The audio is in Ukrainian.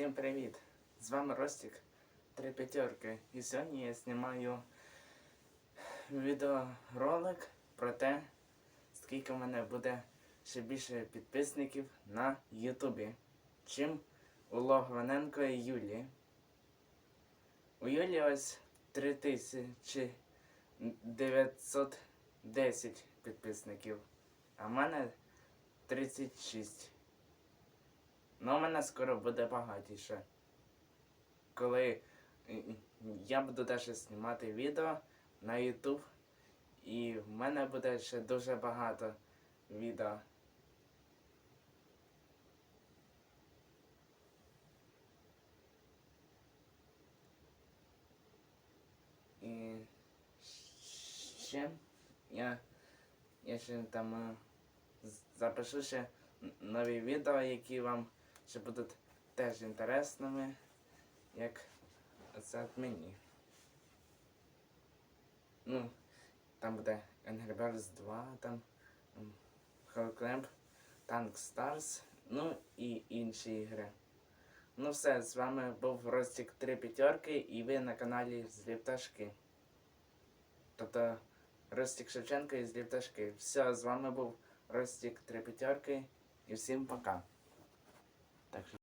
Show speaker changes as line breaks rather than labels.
Всім привіт! З вами Ростік Три п'ятерки. І сьогодні я знімаю відеоролик про те, скільки в мене буде ще більше підписників на Ютубі, чим у Логвиненко і Юлі. У Юлі ось 3910 підписників, а в мене 36. Ну, у мене скоро буде багатіше. Коли я буду теж знімати відео на YouTube, і в мене буде ще дуже багато відео. І ще я, я ще там е, запишу ще нові відео, які вам ще будуть теж інтересними, як це мені. Ну, там буде Angry Birds 2, там Clamp, Tank Stars, ну і інші ігри. Ну все, з вами був Ростік 3 п'ятерки і ви на каналі Злі Пташки. Тобто Ростік Шевченко і Злі Пташки. Все, з вами був Ростік 3 п'ятерки і всім пока. Так що